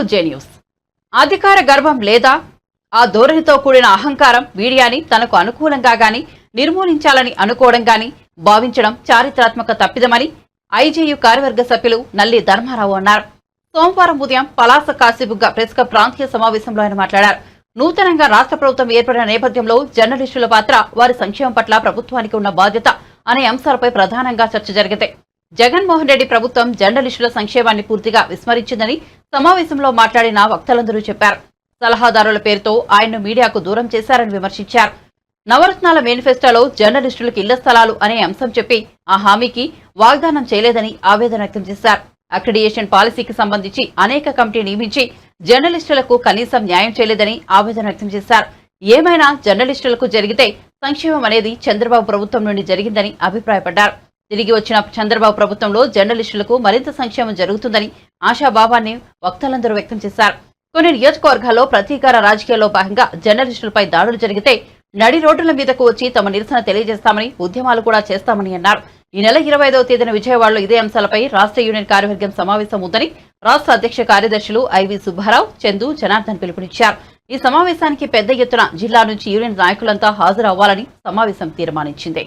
To J news. అధికార గర్వం లేదా? ఆ ధోరణితో కూడిన అహంకారం మీడియాని తనకు అనుకూలంగా గాని నిర్మూలించాలని అనుకోవడం గాని భావించడం చారిత్రాత్మక తప్పిదమని ఐజేయు కార్యవర్గ సభ్యులు నల్లి ధర్మారావు అన్నారు. సోమవారం ఉదయం పలాస కాశీబుగ్గ ప్రెస్ క్లబ్ ప్రాంతీయ సమావేశంలో ఆయన మాట్లాడారు. నూతనంగా రాష్ట్ర ప్రభుత్వం ఏర్పడిన నేపథ్యంలో జర్నలిస్టుల పాత్ర వారి సంక్షేమం పట్ల ప్రభుత్వానికి ఉన్న బాధ్యత అనే అంశాలపై ప్రధానంగా చర్చ జరిగింది. జగన్మోహన్ రెడ్డి ప్రభుత్వం జర్నలిస్టుల సంక్షేమాన్ని పూర్తిగా విస్మరించిందని సమావేశంలో మాట్లాడిన వక్తలందరూ చెప్పారు. సలహాదారుల పేరుతో ఆయన్ను మీడియాకు దూరం చేశారని విమర్శించారు. నవరత్నాల మేనిఫెస్టోలో జర్నలిస్టులకు ఇళ్ళ స్థలాలు అనే అంశం చెప్పి ఆ హామీకి వాగ్దానం చేయలేదని ఆవేదన వ్యక్తం చేశారు. అక్రిడియేషన్ పాలసీకి సంబంధించి అనేక కమిటీ నియమించి జర్నలిస్టులకు కనీసం న్యాయం చేయలేదని ఆవేదన వ్యక్తం చేశారు. ఏమైనా జర్నలిస్టులకు జరిగితే సంక్షేమం అనేది చంద్రబాబు ప్రభుత్వం నుండి జరిగిందని అభిప్రాయపడ్డారు. తిరిగి వచ్చిన చంద్రబాబు ప్రభుత్వంలో జర్నలిస్టులకు మరింత సంక్షేమం జరుగుతుందని ఆశాభావాన్ని వక్తలందరూ వ్యక్తం చేశారు. కొన్ని నియోజకవర్గాల్లో ప్రతీకార రాజకీయాల్లో భాగంగా జర్నలిస్టులపై దాడులు జరిగితే నడి రోడ్డుల మీదకు వచ్చి తమ నిరసన తెలియజేస్తామని ఉద్యమాలు కూడా చేస్తామని అన్నారు. ఈ నెల ఇరవై ఐదవ తేదీన విజయవాడలో ఇదే అంశాలపై రాష్ట్ర యూనియన్ కార్యవర్గం సమావేశం ఉందని రాష్ట్ర అధ్యక్ష కార్యదర్శులు ఐవి సుబ్బారావు చందు జనార్దన్ పిలుపునిచ్చారు. ఈ సమావేశానికి పెద్ద ఎత్తున జిల్లా నుంచి యూనియన్ నాయకులంతా హాజరు అవ్వాలని సమావేశం తీర్మానించింది.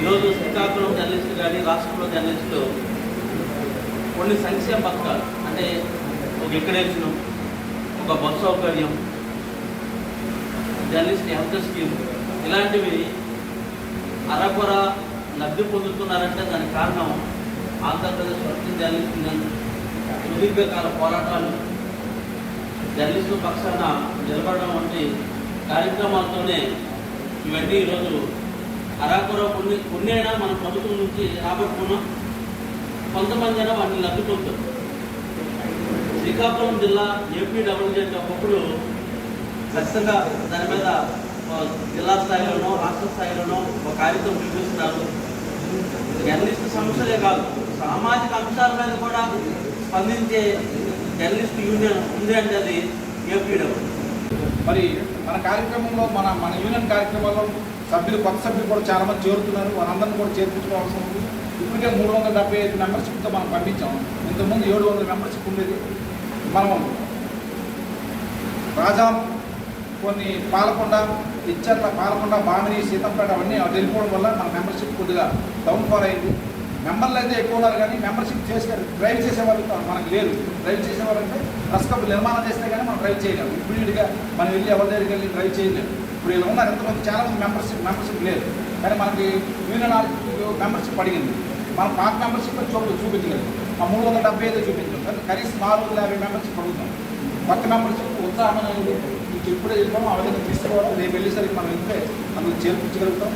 ఈరోజు శ్రీకాకుళం జర్నలిస్టు కానీ రాష్ట్రంలో జర్నలిస్టులు కొన్ని సంక్షేమ పథకాలు. అంటే ఒక ఎక్కడేషన్ ఒక బస్ సౌకర్యం జర్నలిస్ట్ హెల్త్ స్కీమ్. ఇలాంటివి అరకొర లబ్ధి పొందుతున్నారంటే దానికి కారణం ఆంధ్రప్రదేశ్ వర్కింగ్ జర్నలిస్ట్ సుదీర్ఘకాల పోరాటాలు. జర్నలిస్టుల పక్షాన నిలబడడం వంటి కార్యక్రమాలతోనే ఇవన్నీ ఈరోజు అరాకుర కొన్ని కొన్ని అయినా మన ప్రభుత్వం నుంచి రాబట్టుకున్నాం కొంతమంది అయినా వాటిని లబ్ధి పొందుతారు శ్రీకాకుళం జిల్లా ఏపీ డబ్ల్యూజెడ్ ఒకప్పుడు ఖచ్చితంగా దాని మీద జిల్లా స్థాయిలోనో రాష్ట్ర స్థాయిలోనో ఒక కార్యక్రమం చూపిస్తున్నారు జర్నలిస్ట్ సమస్యలే కాదు సామాజిక అంశాల మీద కూడా స్పందించే జర్నలిస్ట్ యూనియన్ ఉంది అంటే అది ఏపీడబ్ల్యూ మరి మన కార్యక్రమంలో మన మన యూనియన్ కార్యక్రమాల్లో సభ్యులు కొత్త సభ్యులు కూడా చాలా మంది చేరుతున్నారు వారందరినీ కూడా చేర్పించుకోవాల్సి ఉంది. ఇప్పటికే మూడు వందల డెబ్బై ఐదు మెంబర్షిప్తో మనం పంపించాం. ఇంతకుముందు ఏడు వందల మెంబర్షిప్ ఉండేది. మనం రాజా కొన్ని పాలకొండ ఇచ్చర్ల పాలకొండ బామిని సీతంపేట అవన్నీ వెళ్ళిపోవడం వల్ల మన మెంబర్షిప్ కొద్దిగా డౌన్ ఫాల్ అయింది. మెంబర్లు అయితే ఎక్కువ ఉన్నారు కానీ మెంబర్షిప్ చేసే డ్రైవ్ చేసేవాళ్ళు మనకు లేరు. డ్రైవ్ చేసేవాళ్ళు అంటే బస్ నిర్మాణం చేస్తే కానీ మనం డ్రైవ్ చేయలేము ఇప్పుడుగా మనం వెళ్ళి ఎవరి దగ్గరికి వెళ్ళి డ్రైవ్ చేయలేము. ఇప్పుడు ఇలా ఉన్నారు ఎంతమంది చాలా మంది మెంబర్షిప్ మెంబర్షిప్ లేదు. కానీ మనకి యూనియన్ మెంబర్షిప్ అడిగింది మనం పాత మెంబర్షిప్ చూపు చూపించలేదు. ఆ మూడు వందల డెబ్బై ఐదు చూపించాం. కానీ కనీసం నాలుగు వందల యాభై మెంబర్షిప్ అడుగుతాం కొత్త మెంబర్షిప్ ఉత్సాహం అనేది మీకు ఇప్పుడే చెప్పాము ఆ విధంగా తీసుకోవడం రేపు వెళ్ళేసరికి మనం వెళ్తే అందులో చేర్పించగలుగుతాం.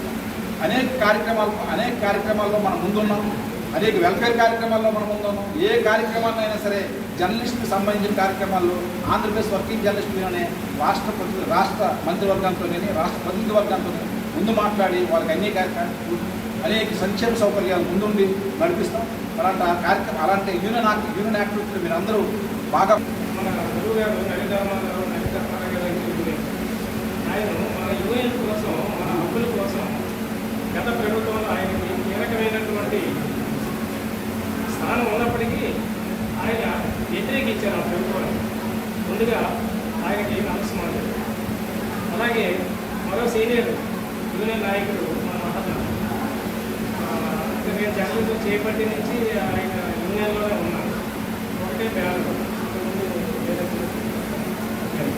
అనేక కార్యక్రమాలు అనేక కార్యక్రమాల్లో మనం ముందున్నాం. అనేక వెల్ఫేర్ కార్యక్రమాల్లో మనం ఉందాము ఏ కార్యక్రమాన్నైనా సరే జర్నలిస్ట్కి సంబంధించిన కార్యక్రమాల్లో ఆంధ్రప్రదేశ్ వర్కింగ్ జర్నలిస్టులోనే రాష్ట్ర ప్రతి రాష్ట్ర మంత్రివర్గంతో రాష్ట్ర ప్రతినిధివర్గంతో ముందు మాట్లాడి వాళ్ళకి అన్ని కార్యక్రమాలు అనేక సంక్షేమ సౌకర్యాలు ముందుండి నడిపిస్తాం. అలాంటి ఆ కార్యక్రమం అలాంటి యూనియన్ యాక్ట్ యూనియన్ యాక్టివిటీలు మీరు అందరూ బాగా మన గురువు గారు హరిధర్మారావు హరిధర్మారావు గారు చెప్పి ఆయన మన యూనియన్ కోసం మన హక్కుల కోసం గత ప్రభుత్వంలో ఆయనకి కీలకమైనటువంటి స్థానం ఉన్నప్పటికీ ఆయన వ్యతిరేకించారు ఆ ప్రభుత్వాన్ని ముందుగా ఆయనకి నమస్కారం అలాగే మరో సీనియర్ యూనియన్ నాయకుడు మన మహత్మ నేను జర్నలిజం చేపట్టి నుంచి ఆయన యూనియన్లోనే ఉన్నాను ఒకటే బ్యాన్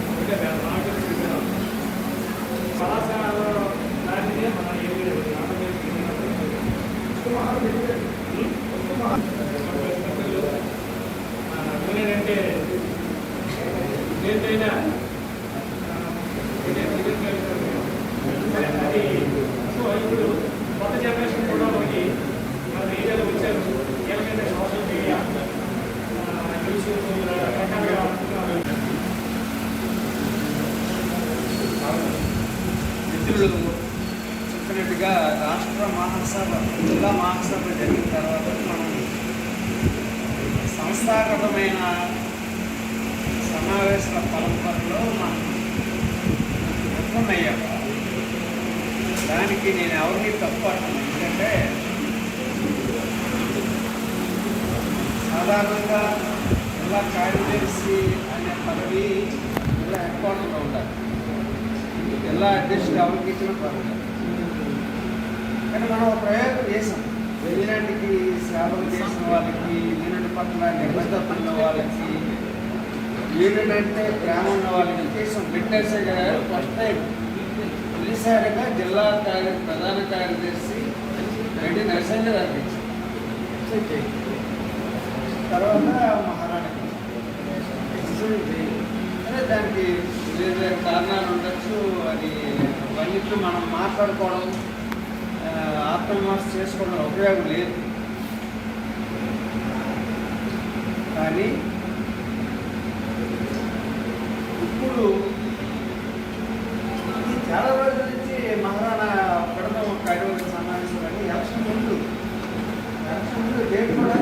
ఒకటే బ్యాన్ నాకు తెలిసిన కళాశాలలో దాటినే మన ఏపీ యూనియన్ అంటే దేనికైనా అది సో ఇప్పుడు కొత్త జనరేషన్ కూడా మనకి మన ఏరియాలో వచ్చారు ఎందుకంటే సోషల్ మీడియా యూట్యూబ్ ఇలా రకరకాలుగా మిత్రులు చెప్పినట్టుగా రాష్ట్ర జిల్లా మహాసభ జరిగిన తర్వాత మనం సంస్థాగతమైన సమావేశాల పరంపరలో మనం విఫలమయ్యాం దానికి నేను ఎవరిని తప్పు అంటున్నాను ఎందుకంటే సాధారణంగా జిల్లా కార్యదర్శి అనే పదవి జిల్లా హెడ్ క్వార్టర్లో ఉండాలి. జిల్లా అధ్యక్షుడు ఎవరికి ఇచ్చిన పదవి కానీ మనం ఒక ప్రయోగం చేసాం వెళ్ళినటికి సేవలు చేసిన వాళ్ళకి ఈనాటి పట్ల నిబద్ధత ఉన్న వాళ్ళకి ఏంటంటే ప్రేమ ఉన్న వాళ్ళకి చేసాం వెంకటేశ్వర గారు ఫస్ట్ టైం తొలిసారిగా జిల్లా కార్య ప్రధాన కార్యదర్శి రెడ్డి నరసింహ గారికి తర్వాత మహారాణి. అదే దానికి వేరే వేరే కారణాలు ఉండొచ్చు. అది అవన్నిట్లో మనం మాట్లాడుకోవడం ఆత్మవిమర్శ చేసుకోవడం ఉపయోగం లేదు. కానీ ఇప్పుడు చాలా రోజుల నుంచి మహారాణా పెడదాం కార్యవర్గ సమావేశం కానీ ఎలక్షన్ ముందు ఎలక్షన్ ముందు డేట్ కూడా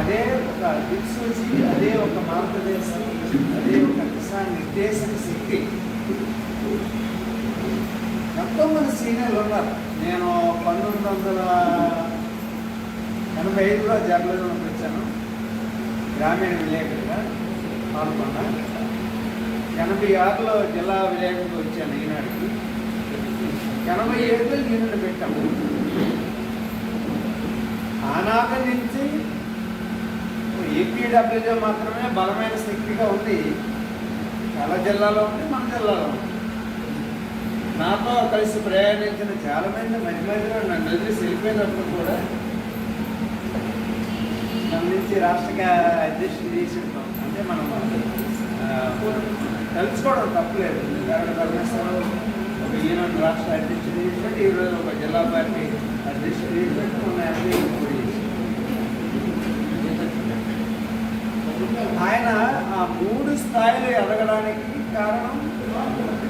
అదే. ఒక దిక్సూచి అదే ఒక మార్గదర్శనం అదే ఒక దిశా నిర్దేశన శక్తి. ఎంతోమంది సీనియర్లు ఉన్నారు. నేను పంతొమ్మిది వందల ఎనభై ఐదులో జర్నలిజం వచ్చాను. గ్రామీణ విలేకరుగా పాల్గొన్నా ఎనభై ఆరులో జిల్లా విలేకరుగా వచ్చాను ఈనాటికి ఎనభై ఏడులో ఈనాడు పెట్టాము. ఆనాటి నుంచి ఏపీడబ్ల్యూజే మాత్రమే బలమైన శక్తిగా ఉంది. చాలా జిల్లాలో ఉంది మన జిల్లాలో ఉంది. నాతో కలిసి ప్రయాణించిన చాలా మంది మధ్య మధ్యలో నన్ను వదిలేసి వెళ్ళిపోయినప్పుడు కూడా మన నుంచి రాష్ట్ర అధ్యక్షుడు చేసి ఉంటాం అంటే మనం తెలుసుకోవడం కలుసుకోవడం తప్పలేదు. ఎందుకంటే పరమేశ్వరరావు ఒక ఈనాడు రాష్ట్ర అధ్యక్షుడు చేసినట్టు ఈరోజు ఒక జిల్లా పార్టీ అధ్యక్షుడు చేసినట్టు మన ఎంపీ ఆయన ఆ మూడు స్థాయిలు ఎదగడానికి కారణం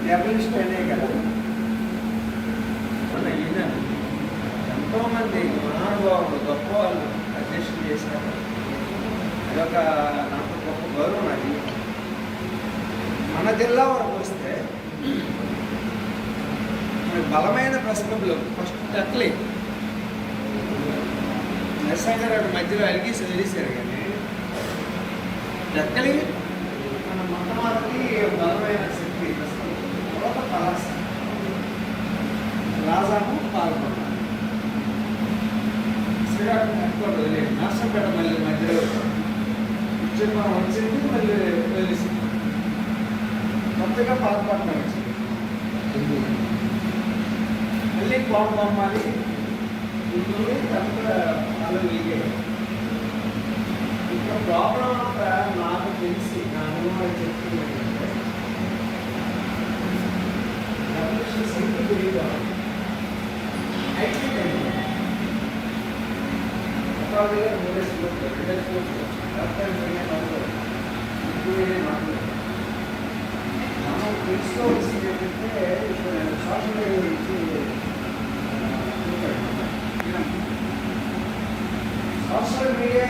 జర్నలిస్ట్ అనే కదా మన ఈయన ఎంతోమంది మహానుభావులు గొప్ప వాళ్ళు పూర్తి చేశారు. అదొక నాకు గొప్ప గౌరవం అది. మన జిల్లా వరకు వస్తే మరి బలమైన ప్రశ్నలు ఫస్ట్ టక్లీ నరసింహారావు మధ్యలో అలిగేసి వదిలేశారు కానీ టక్లీ మన మొట్టమొదటి బలమైన శక్తి ప్రస్తుతం తర్వాత పలాస. రాజాము పాల్గొన్నారు. నర్సంపేట మళ్ళీ మధ్యలో చిన్న వచ్చింది మళ్ళీ వెళ్ళేసింది కొత్తగా పాల్పట్నం వచ్చింది. మళ్ళీ కోపం అమ్మాలి ఇందులో తర్వాత వాళ్ళు వెలిగాయి ఇక్కడ ప్రాబ్లం అంతా నాకు తెలిసి నా అనుభవం చెప్తున్నాను. మనం తెలుసుకోవాల్సింది ఏంటంటే ఇక్కడ సోషల్ మీడియా గురించి సోషల్ మీడియా